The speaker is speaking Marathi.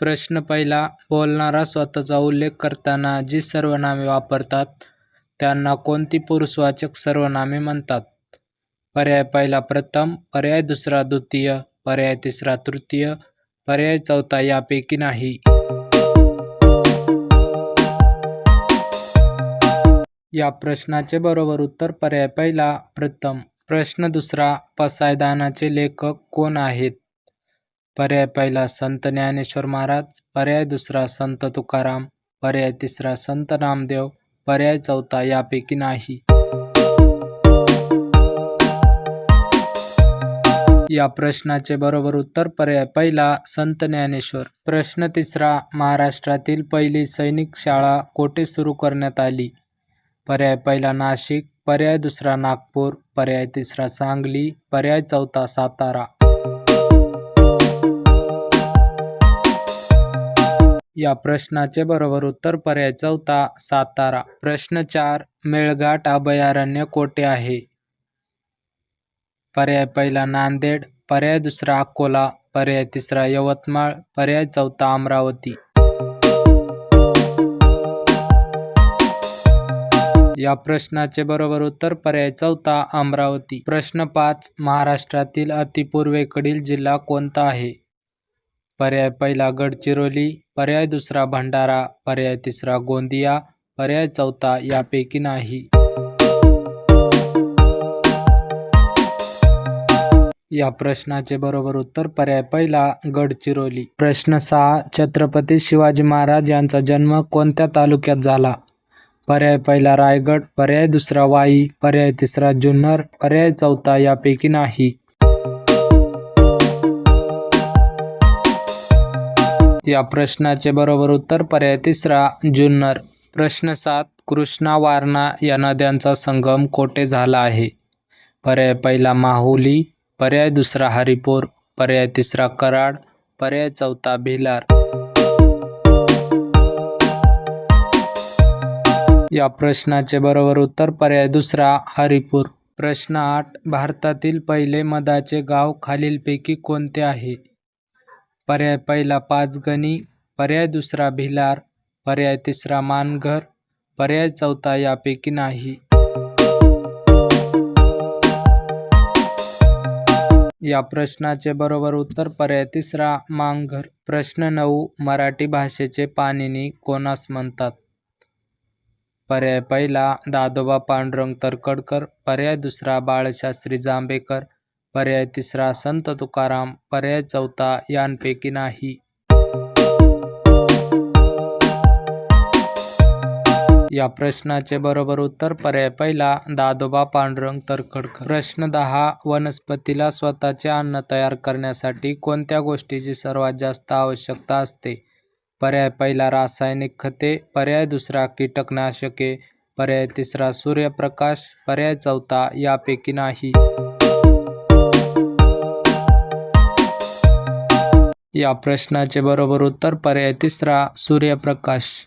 प्रश्न पहिला बोलणारा स्वतःचा उल्लेख करताना जी सर्वनामे वापरतात त्यांना कोणती पुरुषवाचक सर्वनामे म्हणतात? पर्याय पहिला प्रथम पर्याय दुसरा द्वितीय पर्याय तिसरा तृतीय पर्याय चौथा यापैकी नाही. या प्रश्नाचे बरोबर उत्तर पर्याय पहिला प्रथम. प्रश्न दुसरा पसायदानाचे लेखक कोण आहेत? पर्याय पहिला संत ज्ञानेश्वर महाराज पर्याय दुसरा संत तुकाराम पर्याय तिसरा संत नामदेव पर्याय चौथा यापैकी नाही. या प्रश्नाचे बरोबर उत्तर पर्याय पहिला संत ज्ञानेश्वर. प्रश्न तिसरा महाराष्ट्रातील पहिली सैनिक शाळा कोठे सुरू करण्यात आली? पर्याय पहिला नाशिक पर्याय दुसरा नागपूर पर्याय तिसरा सांगली पर्याय चौथा सातारा. या प्रश्नाचे बरोबर उत्तर पर्याय चौथा सातारा. प्रश्न चार मेळघाट अभयारण्य कोठे आहे? पर्याय पहिला नांदेड पर्याय दुसरा अकोला पर्याय तिसरा यवतमाळ पर्याय चौथा अमरावती. या प्रश्नाचे बरोबर उत्तर पर्याय चौथा अमरावती. प्रश्न पाच महाराष्ट्रातील अतिपूर्वेकडील जिल्हा कोणता आहे? पर्याय पहिला गडचिरोली पर्याय दुसरा भंडारा पर्याय तिसरा गोंदिया पर्याय चौथा यापैकी नाही. या प्रश्नाचे बरोबर उत्तर पर्याय पहिला गडचिरोली प्रश्न सहा छत्रपती शिवाजी महाराज यांचा जन्म कोणत्या तालुक्यात झाला? पर्याय पहिला रायगड पर्याय दुसरा वाई पर्याय तिसरा जुन्नर पर्याय चौथा यापैकी नाही. या प्रश्नाचे बरोबर उत्तर पर्याय तिसरा जुन्नर. प्रश्न सात कृष्णा वारणा या नद्यांचा संगम कोठे झाला आहे? पर्याय पहिला माहुली. पर्याय दुसरा हरिपूर. पर्याय तिसरा कराड. पर्याय चौथा भिलार. या प्रश्नाचे बरोबर उत्तर पर्याय दुसरा हरिपूर. प्रश्न आठ भारतातील पहिले मधाचे गाव खालीलपैकी कोणते आहे? पर्याय पहिला पाचगणी पर्याय दुसरा भिलार पर्याय तिसरा मानघर पर्याय चौथा यापैकी नाही. या प्रश्नाचे बरोबर उत्तर पर्याय तिसरा मांघर प्रश्न नऊ मराठी भाषेचे पाणिनी कोणास म्हणतात? पर्याय पहिला दादोबा पांडुरंग तरकडकर पर्याय दुसरा बाळशास्त्री जांभेकर. पर्याय तिसरा संत तुकाराम पर्याय चौथा यांपैकी नाही. या प्रश्नाचे बरोबर उत्तर पर्याय पहिला दादोबा पांडुरंग तरखडकर. प्रश्न दहा वनस्पतीला स्वतःचे अन्न तयार करण्यासाठी कोणत्या गोष्टीची सर्वात जास्त आवश्यकता असते? पर्याय पहिला रासायनिक खते. पर्याय दुसरा कीटकनाशके. पर्याय तिसरा सूर्यप्रकाश. पर्याय चौथा यापैकी नाही. या प्रश्नाचे बरोबर उत्तर पर्याय तिसरा सूर्यप्रकाश.